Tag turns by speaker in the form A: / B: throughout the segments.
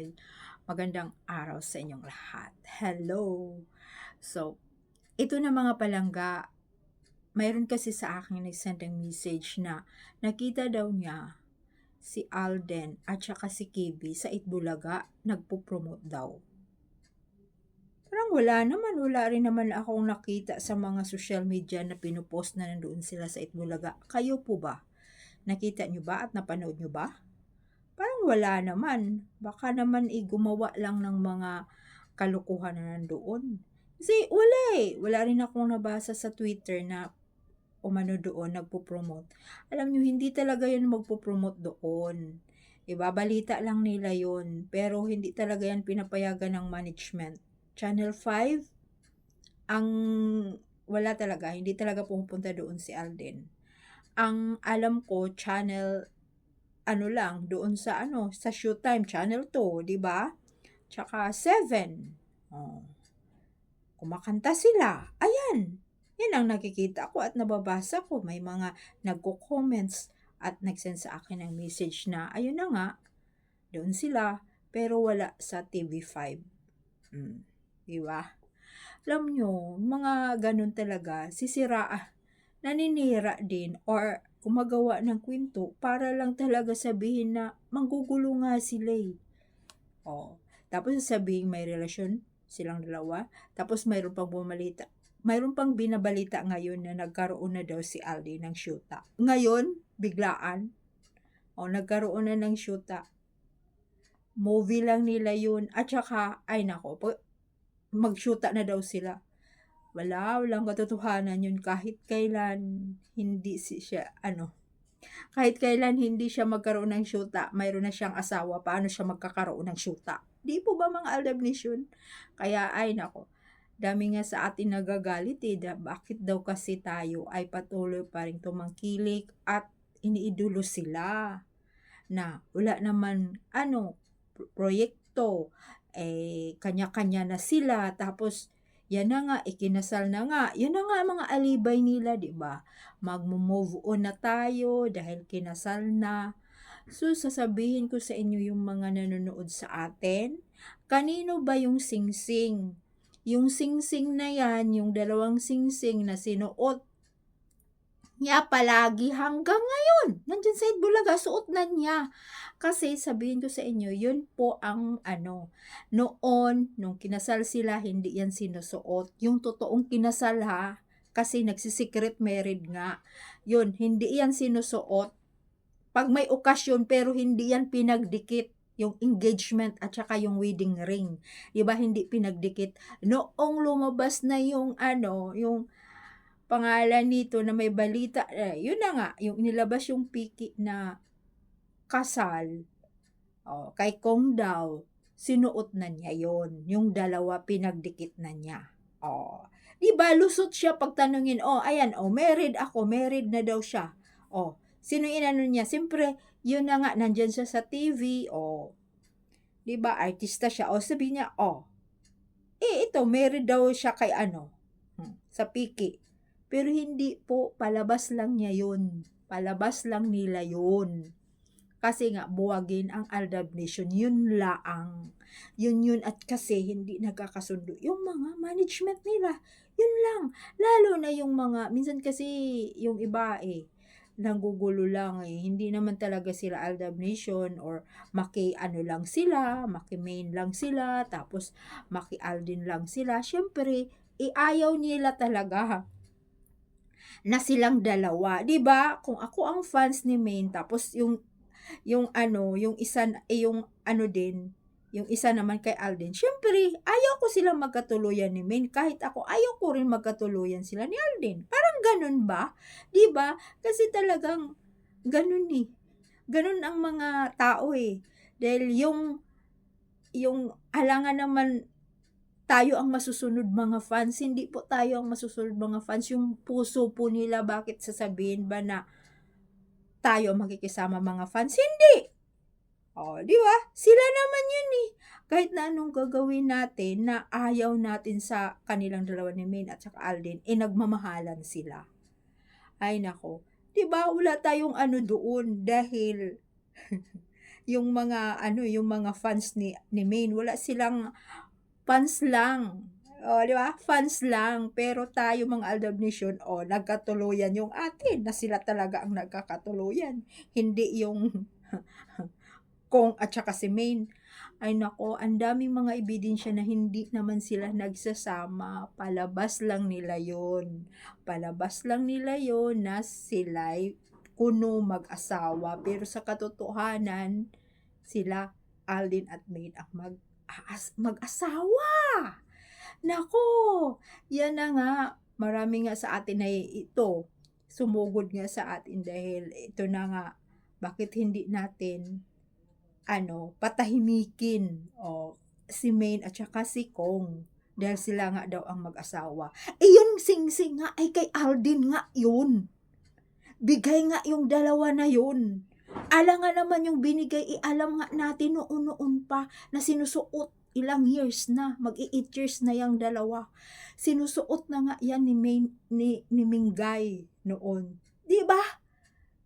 A: buhay. Magandang araw sa inyong lahat. Hello! So, ito na mga palangga, mayroon kasi sa akin nag-send ng message na nakita daw niya si Alden at saka si Kibi sa Itbulaga nagpo-promote daw. Parang wala naman, wala rin naman akong nakita sa mga social media na pinupost na nandoon sila sa Itbulaga. Kayo po ba? Nakita nyo ba at napanood nyo ba? Wala naman. Baka naman eh, gumawa lang ng mga kalukuhan na nandoon. Kasi wala eh. Wala rin akong nabasa sa Twitter na umano doon, nagpo-promote. Alam nyo, hindi talaga yun magpo-promote doon. Ibabalita lang nila yun. Pero hindi talaga yan pinapayagan ng management. Channel 5, ang wala talaga, hindi talaga pumupunta doon si Alden. Ang alam ko, channel ano lang, doon sa ano, sa Showtime, channel 2, di ba? Tsaka 7. Oh. Kumakanta sila. Ayan. Yan ang nakikita ko at nababasa ko. May mga nagko-comments at nagsend sa akin ng message na, ayun na nga, doon sila, pero wala sa TV5. Hmm. Di ba? Alam nyo, mga ganun talaga, sisira, ah, naninira din or gumagawa ng kwento para lang talaga sabihin na manggugulo nga sila eh. Oh. Tapos sasabihin may relasyon silang dalawa. Tapos mayroon pang bumalita. Mayroon pang binabalita ngayon na nagkaroon na daw si Aldi ng syuta. Ngayon, biglaan. O, nagkaroon na ng syuta. Movie lang nila yun. At saka, ay nako, magsyuta na daw sila. Wala, walang katotohanan yun kahit kailan hindi siya, ano, kahit kailan hindi siya magkaroon ng syuta, mayroon na siyang asawa, paano siya magkakaroon ng syuta? Di po ba mga Aldab Nation? Kaya ay nako, dami nga sa atin nagagalit eh, bakit daw kasi tayo ay patuloy pa rin tumangkilik at iniidulo sila na wala naman ano, proyekto, eh, kanya-kanya na sila, tapos yan na nga, ikinasal na nga. Yan na nga mga alibay nila, di ba? Magmo-move on na tayo dahil kinasal na. So, sasabihin ko sa inyo yung mga nanonood sa atin, kanino ba yung singsing? Yung singsing na yan, yung dalawang singsing na sinuot niya palagi hanggang ngayon. Nandiyan sa Bulaga, suot na niya. Kasi sabihin ko sa inyo, yun po ang ano, noon, nung kinasal sila, hindi yan sinusuot. Yung totoong kinasal ha, kasi nagsisecret married nga. Yun, hindi yan sinusuot. Pag may okasyon, pero hindi yan pinagdikit yung engagement at saka yung wedding ring. Diba hindi pinagdikit? Noong lumabas na yung ano, yung pangalan nito na may balita, eh, yun na nga, yung inilabas yung piki na kasal, oh, kay Kong daw, sinuot na niya yon yung dalawa pinagdikit na niya. Oh, di ba lusot siya pagtanungin, oh, ayan, oh, married ako, married na daw siya. Oh, sino inano niya? Siyempre, yun na nga, nandyan siya sa TV, oh, di ba, artista siya, oh, sabi niya, oh, eh, ito, married daw siya kay ano, hmm, sa Piki. Pero hindi po, palabas lang niya yun. Palabas lang nila yun. Kasi nga, buwagin ang Aldab Nation, yun laang. Yun yun at kasi hindi nagkakasundo. Yung mga management nila, yun lang. Lalo na yung mga, minsan kasi yung iba eh, nanggugulo lang eh. Hindi naman talaga sila Aldab Nation or maki ano lang sila, maki main lang sila, tapos maki Aldin lang sila. Syempre, iayaw nila talaga na silang dalawa. 'Di ba? Kung ako ang fans ni Main tapos yung yung ano, yung isa eh, yung ano din, yung isa naman kay Alden. Syempre, ayaw ko silang magkatuluyan ni Main kahit ako ayaw ko rin magkatuluyan sila ni Alden. Parang ganun ba? 'Di ba? Kasi talagang ganun eh. Ganun ang mga tao eh. Dahil yung yung alangan naman tayo ang masusunod mga fans. Hindi po tayo ang masusunod mga fans. Yung puso po nila, bakit sasabihin ba na tayo makikisama mga fans? Hindi! O, oh, di ba? Sila naman yun eh. Kahit na anong gagawin natin na ayaw natin sa kanilang dalawa ni Main at saka Alden, eh nagmamahalan sila. Ay nako. Di ba? Wala tayong ano doon dahil yung mga ano, yung mga fans ni ni Maine wala silang fans lang. Oh, 'di ba? Fans lang, pero tayo mga Aldab Nation, oh, nagkatuluyan yung atin na sila talaga ang nagkakatuluyan, hindi yung Kong at saka si Maine. Ay naku, ang daming mga ebidensya na hindi naman sila nagsasama, palabas lang nila yun. Palabas lang nila yun na sila'y kuno mag-asawa, pero sa katotohanan, sila, Alden at Maine ang mag mag-asawa. Naku, yan na nga, marami nga sa atin ay ito, sumugod nga sa atin dahil ito na nga, bakit hindi natin, ano, patahimikin, o si Maine at saka si Kong, dahil sila nga daw ang mag-asawa. Eh yung sing-sing nga ay kay Alden nga yun. Bigay nga yung dalawa na yun. Alam nga naman yung binigay, eh, alam nga natin noon-noon pa na sinusuot ilang years na, mag-i-8 years na yung dalawa. Sinusuot na nga yan ni, Main, ni, ni Mingay noon. Di ba?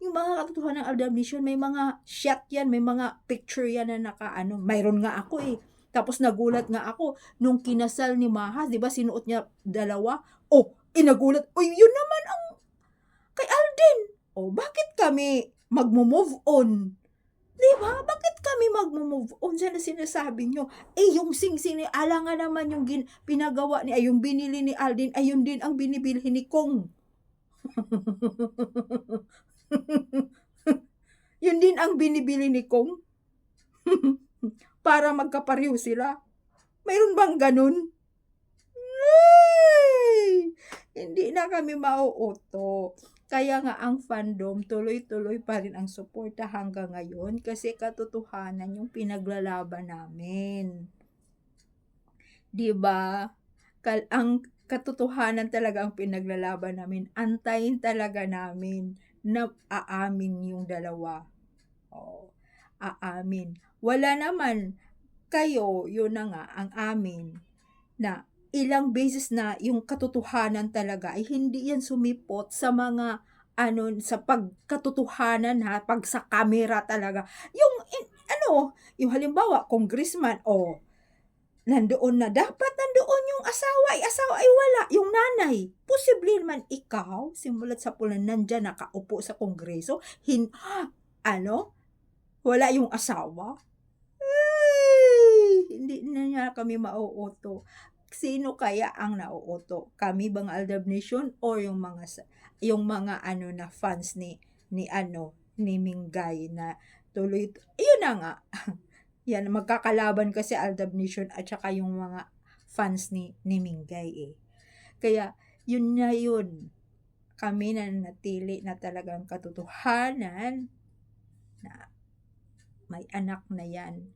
A: Yung mga katotohanan ng Aldab Nation, may mga shot yan, may mga picture yan na naka, ano, mayroon nga ako eh. Tapos nagulat nga ako, nung kinasal ni Maha, di ba, sinuot niya dalawa. Oh, inagulat, oh, yun naman ang kay Alden. Oh, bakit kami magmo-move on? Di ba? Bakit kami magmo-move on sa na sinasabi nyo? Eh, yung sing-sing ni Ala nga naman yung gin, pinagawa ni, ay yung binili ni Alden, ayun din ang binibilhin ni Kong. yun din ang binibili ni Kong. Para magkapareho sila. Mayroon bang ganun? Ay! Hindi na kami mauuto. Kaya nga ang fandom, tuloy-tuloy pa rin ang suporta hanggang ngayon kasi katotohanan yung pinaglalaban namin. 'Di ba? Kal ang katotohanan talaga ang pinaglalaban namin. Antayin talaga namin na aamin yung dalawa. Oo, aamin. Wala naman kayo, yun na nga ang amin na ilang beses na yung katotohanan talaga ay hindi yan sumipot sa mga ano sa pagkatotohanan ha pag sa camera talaga. Yung in, ano yung halimbawa congressman o oh, nandoon na. Dapat nandoon yung asawa ay asawa ay wala. Yung nanay posible naman ikaw simulat sa pulan nandyan nakaupo sa kongreso hin ano wala yung asawa? Hindi na niya kami mauuto sino kaya ang nauuto? Kami bang Aldab Nation or yung mga yung mga ano na fans ni ni ano ni Mingay na tuloy yun na nga. Yan magkakalaban kasi Aldab Nation at saka yung mga fans ni ni Mingay eh. Kaya yun na yun. Kami na natili na talagang katotohanan na may anak na yan